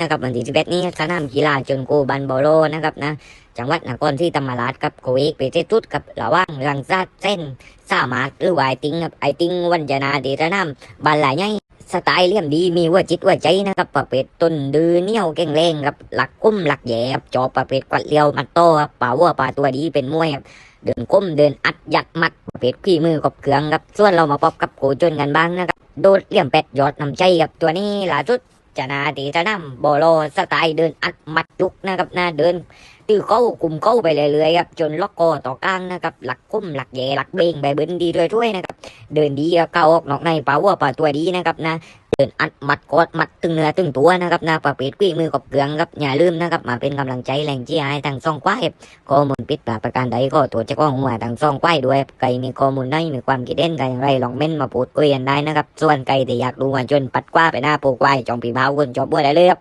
นะครับวันที่สิบเอ็ดนี้สนามกีฬาจนโกบันโบโลนะครับนะจังหวัดนครศรีธรรมราชกับโคเอกไปเจตุดกับระว่างรังซาดเส้นสามารถหรือว่าไอติงครับไอติงวันจนาดีระนำบันหลายใหญ่สไตล์เลี่ยมดีมีว่าจิตว่าใจนะครับประเภทต้นดือเนียวเก่งแรงครับหลักกุ้มหลักแย่ครับจอประเภทกวัดเลียวมัดโตครับป่าวัวป่าตัวดีเป็นมวยครับเดินก้มเดินอัดยัดมัดประเภทขี้มือกับเกืองครับส่วนเรามาพบกับโกจนกันบ้างนะครับโดดเลี่ยมเป็ดยอดนำใจครับตัวนี้ล่าสุด จนาตีจะนำโบโลสไตล์เดินอัดมัดยุกนะครับนะเดินตื้อเข้ากลุ่มเข้าไปเรื่อยๆครับจนล็อกคอต่อกลางนะครับหลักคุ้มหลักแย่หลักเบงแบเบิ้นดีด้วยๆนะครับเดินดีครับเข้าออกนอกในป่าวัวป่าตัวดีนะครับนะ เดินอัดมัดกอดมัดตึงเนื้อตึงตัวนะครับนะประปิดกุ้ยมือกับเกลืองครับอย่าลืมนะครับมาเป็นกำลังใจแรงเชียร์ให้ทางซ่องควายข้อมูลปิดปากประการใดก็ตัวเจ้าของหัวทางซ่องควายด้วยใครมีข้อมูลได้มีความคิดเห็นกันอย่างไรลองเม้นมาพูดคุยกันได้นะครับส่วนใครที่อยากดูว่าจนปัดกว้าไปหน้าปูควายจองปีเผาคนจอบบัวได้เลยครับ